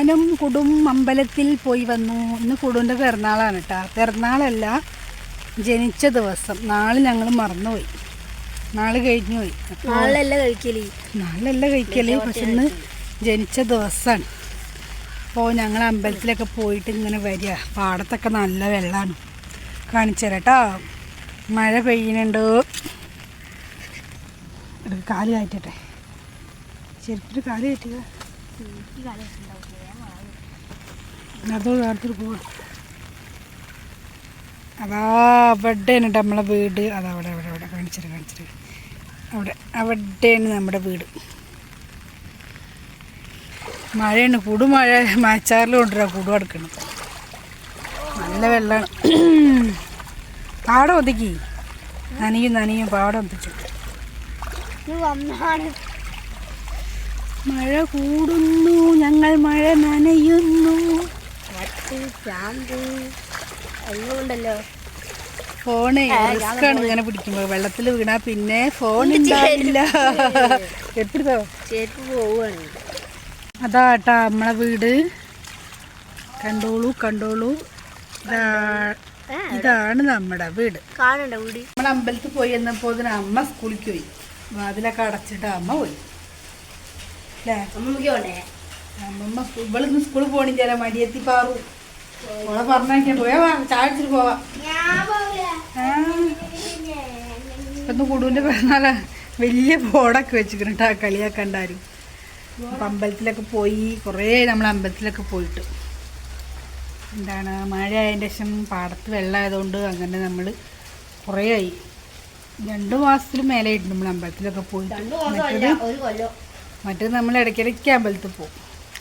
ഞാനും കുടും അമ്പലത്തിൽ പോയി വന്നു. ഇന്ന് കുടുവിന്റെ പിറന്നാളാണ് കേട്ടോ പിറന്നാളല്ല ജനിച്ച ദിവസം. നാളെ ഞങ്ങൾ മറന്നുപോയി. നാളെ കഴിഞ്ഞു പോയി നാളല്ല കഴിക്കൽ. നാളല്ല കഴിക്കൽ. പക്ഷെ ഇന്ന് ജനിച്ച ദിവസമാണ് അപ്പോൾ ഞങ്ങൾ അമ്പലത്തിലൊക്കെ പോയിട്ട് ഇങ്ങനെ വരിക. പാടത്തൊക്കെ നല്ല വെള്ളമാണ് കാണിച്ചു തരാം കേട്ടോ മഴ പെയ്യുന്നുണ്ട് കാലി കാൽ കാറ്റട്ടെ. കാലി കാൽ കയറ്റുക അതോ അടുത്തൊരു പോവാ. അതാ അവിടെയാണ് കേട്ടോ നമ്മളെ വീട്. അതാ അവിടെ അവിടെ അവിടെ. കാണിച്ചിട്ട് കാണിച്ചിട്ട് അവിടെ അവിടെയാണ് നമ്മുടെ വീട്. മഴയാണ് കൂടുമഴ. മഴച്ചാറിൽ കൊണ്ടുവരാ കൂടു അടുക്കണം നല്ല വെള്ളമാണ് പാടം ഒതുക്കി. നനയും നനയും പാടം ഒതുക്കി. മഴ കൂടുന്നു ഞങ്ങൾ മഴ നനയുന്നു. വട്ട് ചാന്ത് എല്ലാം ഉണ്ടല്ലോ. ഫോണ് റിസ്ക്കാണ് ഇങ്ങനെ പിടിക്കുമ്പോൾ വെള്ളത്തിൽ വീണാ പിന്നെ ഫോൺ ഉണ്ടാവില്ല. എപ്പിടുത്തോ ചെരുപ്പ് പോവാണ് അതാ കേട്ടാ നമ്മളെ വീട്. കണ്ടോളൂ കണ്ടോളൂ. ഇതാ ഇതാണ് നമ്മുടെ വീട്. കാണണ്ട വീട് നമ്മൾ അമ്പലത്തിൽ പോയി എന്നപ്പോ അമ്മ സ്കൂളിൽ പോയി. വാതിലൊക്കെ അടച്ചിട്ട് അമ്മ പോയി. അല്ലേ അമ്മമ്മക്ക് പോണ്ടേ അമ്മമ്മ ഇവളിന്ന് സ്കൂളിൽ പോണില്ല മടിയെത്തി പാറു. ഓളെ പറഞ്ഞാൽ പോയാ. ചാടിച്ചിട്ട് പോവാ. ഇപ്പൊ കുടുവിന്റെ പിറന്നാൾ വലിയ ബോർഡൊക്കെ വെച്ചിട്ടുണ്ട് ആ കളിയൊക്കെ ഉണ്ടാരും അപ്പം അമ്പലത്തിലൊക്കെ പോയി കുറേ നമ്മൾ അമ്പലത്തിലൊക്കെ പോയിട്ട്. എന്താണ് മഴ ആയതിന്റെ ശേഷം പാടത്ത് വെള്ളമായതുകൊണ്ട് അങ്ങനെ നമ്മൾ കുറേ ആയി. രണ്ട് മാസത്തിൽ ആയിട്ടുണ്ട് നമ്മൾ അമ്പലത്തിലൊക്കെ പോയിട്ട്. മറ്റേത് മറ്റേത് നമ്മൾ ഇടയ്ക്കിടയ്ക്ക് അമ്പലത്തിൽ പോകും.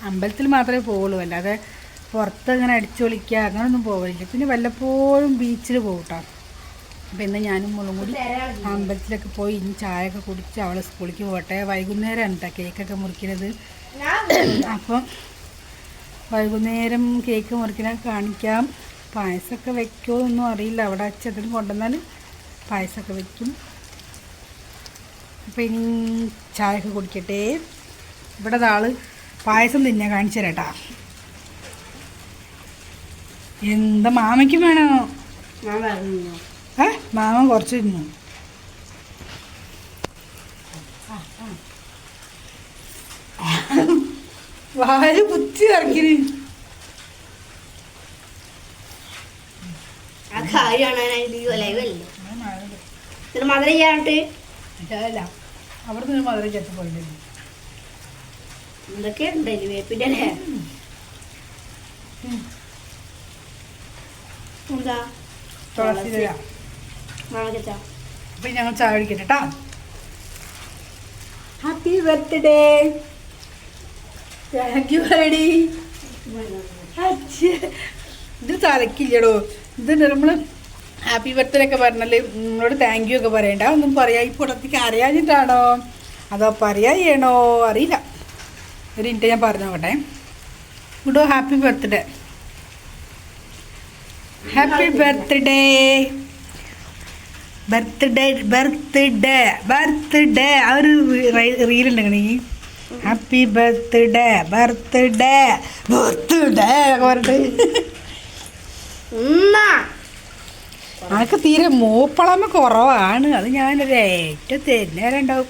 അമ്പലത്തിൽ മാത്രമേ പോവുള്ളൂ. അല്ലാതെ പുറത്ത് അങ്ങനെ അടിച്ചു പൊളിക്കുക അങ്ങനെയൊന്നും പോവില്ല പിന്നെ വല്ലപ്പോഴും ബീച്ചിൽ പോകും അപ്പം ഇന്ന് ഞാനും മോളും കൂടി അമ്പലത്തിലൊക്കെ പോയി ഇനി ചായയൊക്കെ കുടിച്ച് അവളെ സ്കൂളിലേക്ക് പോകട്ടെ. വൈകുന്നേരമാണ് കേട്ടോ കേക്കൊക്കെ മുറിക്കുന്നത് അപ്പം വൈകുന്നേരം കേക്ക് മുറിക്കണ കാണിക്കാം. പായസമൊക്കെ വെക്കുമോ ഒന്നും അറിയില്ല. അവിടെ അച്ഛനും കൊണ്ടുവന്നാൽ പായസമൊക്കെ വെക്കും. അപ്പം ഇനി ചായയൊക്കെ കുടിക്കട്ടെ. ഇവിടെ ആൾ പായസം തിന്നെ കാണിച്ചു തരാട്ടാ. എന്താ മാമയ്ക്കും വേണോ? ഏ? മാമ കുറച്ച് തിന്നു. വായ കുത്തി ഇറക്കിന്. മധുര അല്ല അവിടെ നിന്ന് മധുര ചെത്ത് എന്തൊക്കെ ഉണ്ടല്ലോ വേപ്പിന്റെ അല്ലേ? എന്താ? തുളസി അപ്പം ഞങ്ങൾ ചായ കുടിക്കട്ടെ കേട്ടോ happy birthday thank you ready ഇത് തലക്കില്ലടോ. ഇത് നമ്മൾ ഹാപ്പി ബർത്ത്ഡേ ഒക്കെ പറഞ്ഞാൽ നിങ്ങളോട് താങ്ക് യു ഒക്കെ പറയണ്ട. ഒന്നും പറയാ ഈ പുറത്തേക്ക് അറിയാഞ്ഞിട്ടാണോ? അതോ പറയാണോ അറിയില്ല. ഒരു മിനിറ്റ് ഞാൻ പറഞ്ഞു നോക്കട്ടെ. ഗുഡോ happy birthday. Happy birthday. Birthday birthday birthday. ആ ഒരു റീലുണ്ടെങ്കിൽ ഹാപ്പി ബർത്ത്ഡേ ബർത്ത്ഡേ ബർത്ത്ഡേ പറഞ്ഞിട്ട്. അനക്ക് തീരെ മൂപ്പളമ കുറവാണ്. അത് ഞാനൊരു ഏറ്റവും തരുന്നേരണ്ടാവും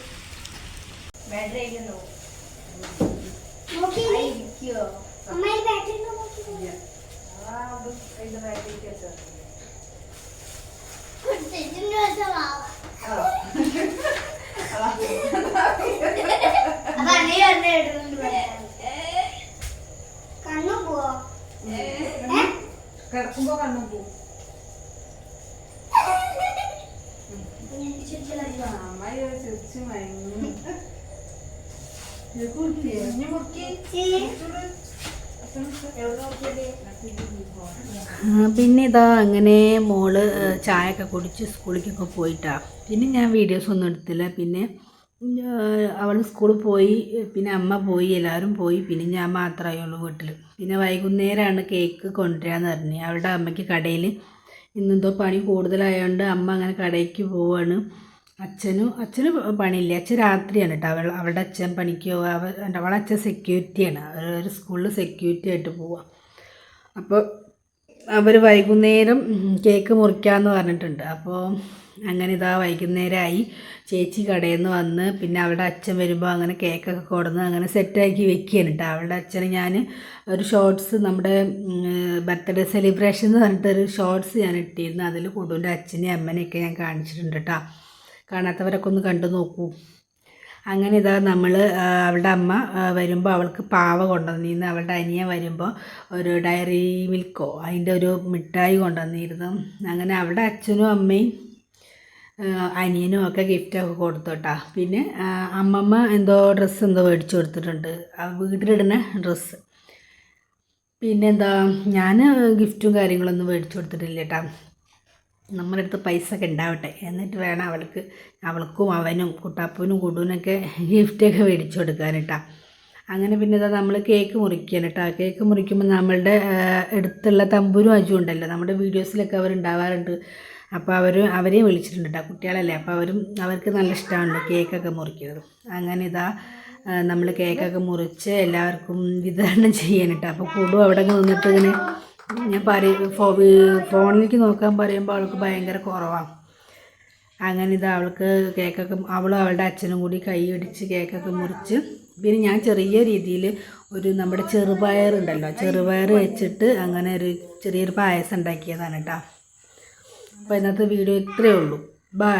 കണ്ണു പോവോ? കിടക്കുമ്പോ കണ്ണു പോവും. അമ്മായി ചിരിച്ചു മയങ്ങും. പിന്നെ ഇതാ അങ്ങനെ മോൾ ചായയൊക്കെ കുടിച്ച് സ്കൂളിലേക്കൊക്കെ പോയിട്ടാ. പിന്നെ ഞാൻ വീഡിയോസ് ഒന്നും എടുത്തില്ല. പിന്നെ അവൾ സ്കൂളിൽ പോയി പിന്നെ അമ്മ പോയി എല്ലാവരും പോയി. പിന്നെ ഞാൻ മാത്രമേ ഉള്ളൂ വീട്ടിൽ പിന്നെ വൈകുന്നേരമാണ് കേക്ക് കൊണ്ടുവരാന്ന് പറഞ്ഞു. അവളുടെ അമ്മയ്ക്ക് കടയിൽ ഇന്നെന്തോ പണി കൂടുതലായതുകൊണ്ട് അമ്മ അങ്ങനെ കടയ്ക്ക് പോവാണ്. അച്ഛനും അച്ഛന് പണിയില്ല. അച്ഛൻ രാത്രിയാണ് കേട്ടോ. അവൾ അവളുടെ അച്ഛൻ പണിക്ക് പോവുക അവ അവളെ അച്ഛൻ സെക്യൂരിറ്റിയാണ് ഒരു- സ്കൂളിൽ സെക്യൂരിറ്റി ആയിട്ട് പോവുക അപ്പോൾ അവർ വൈകുന്നേരം കേക്ക് മുറിക്കാമെന്ന് പറഞ്ഞിട്ടുണ്ട്. അപ്പോൾ അങ്ങനെ ഇതാ വൈകുന്നേരമായി ചേച്ചി കടയിൽ നിന്ന് വന്ന് പിന്നെ അവളുടെ അച്ഛൻ വരുമ്പോൾ അങ്ങനെ കേക്കൊക്കെ കൊടുന്ന് അങ്ങനെ സെറ്റാക്കി വെക്കുകയാണ് കേട്ടോ. അവളുടെ അച്ഛന് ഞാൻ ഒരു ഷോർട്സ് നമ്മുടെ ബർത്ത്ഡേ സെലിബ്രേഷൻ എന്ന് പറഞ്ഞിട്ടൊരു ഷോർട്സ് ഞാൻ ഇട്ടിരുന്നു. അതിൽ കുടുവിന്റെ അച്ഛനെയും അമ്മനെയൊക്കെ ഞാൻ കാണിച്ചിട്ടുണ്ട് കേട്ടോ. കാണാത്തവരൊക്കെ ഒന്ന് കണ്ടു നോക്കൂ. അങ്ങനെ ഇതാ നമ്മൾ അവളുടെ അമ്മ വരുമ്പോൾ അവൾക്ക് പാവ കൊണ്ടുവന്നിരുന്നു. അവളുടെ അനിയൻ വരുമ്പോൾ ഒരു ഡയറി മിൽക്കോ അതിന്റെ ഒരു മിഠായി കൊണ്ടുവന്നിരുന്നു. അങ്ങനെ അവളുടെ അച്ഛനും അമ്മയും അനിയനും ഒക്കെ ഗിഫ്റ്റൊക്കെ കൊടുത്തോട്ടാ പിന്നെ അമ്മമ്മ എന്തോ ഡ്രസ്സ് എന്തോ മേടിച്ചു കൊടുത്തിട്ടുണ്ട്. വീട്ടിലിടുന്ന ഡ്രസ്സ് പിന്നെന്താ ഞാൻ ഗിഫ്റ്റും കാര്യങ്ങളൊന്നും മേടിച്ചു കൊടുത്തിട്ടില്ല കേട്ടോ. നമ്മുടെ അടുത്ത് പൈസ ഒക്കെ ഉണ്ടാവട്ടെ. എന്നിട്ട് വേണം അവൾക്ക് അവൾക്കും അവനും കുട്ടാപ്പനും കുടുവിനൊക്കെ ഗിഫ്റ്റൊക്കെ മേടിച്ചു കൊടുക്കാൻ കേട്ടോ. അങ്ങനെ പിന്നെ ഇതാ നമ്മൾ കേക്ക് മുറിക്കാൻ കേട്ടോ. കേക്ക് മുറിക്കുമ്പോൾ നമ്മളുടെ അടുത്തുള്ള തമ്പുരും അജു ഉണ്ടല്ലോ. നമ്മുടെ വീഡിയോസിലൊക്കെ അവരുണ്ടാവാറുണ്ട് അപ്പോൾ അവർ അവരെയും വിളിച്ചിട്ടുണ്ട് കേട്ടോ കുട്ടികളല്ലേ? അപ്പോൾ അവരും അവർക്ക് നല്ല ഇഷ്ടമാണല്ലോ കേക്കൊക്കെ മുറിക്കുന്നത്. അങ്ങനെ ഇതാ നമ്മൾ കേക്കൊക്കെ മുറിച്ച് എല്ലാവർക്കും വിതരണം ചെയ്യാൻ കേട്ടോ. അപ്പോൾ കൂടും അവിടെ നിന്നിട്ട് ഇങ്ങനെ ഞാൻ പറയും ഫോ ഫോണിലേക്ക് നോക്കാൻ പറയുമ്പോൾ അവൾക്ക് ഭയങ്കര കുറവാണ് അങ്ങനെ ഇത് അവൾക്ക് കേക്കൊക്കെ അവൾ അവളുടെ അച്ഛനും കൂടി കൈ ഇടിച്ച് കേക്കൊക്കെ മുറിച്ച് പിന്നെ ഞാൻ ചെറിയ രീതിയിൽ ഒരു നമ്മുടെ ചെറുപയർ ഉണ്ടല്ലോ ചെറുപയർ വെച്ചിട്ട് അങ്ങനെ ഒരു ചെറിയൊരു പായസം ഉണ്ടാക്കിയതാണ് കേട്ടോ. അപ്പോൾ ഇന്നത്തെ വീഡിയോ ഇത്രയേ ഉള്ളൂ. ബൈ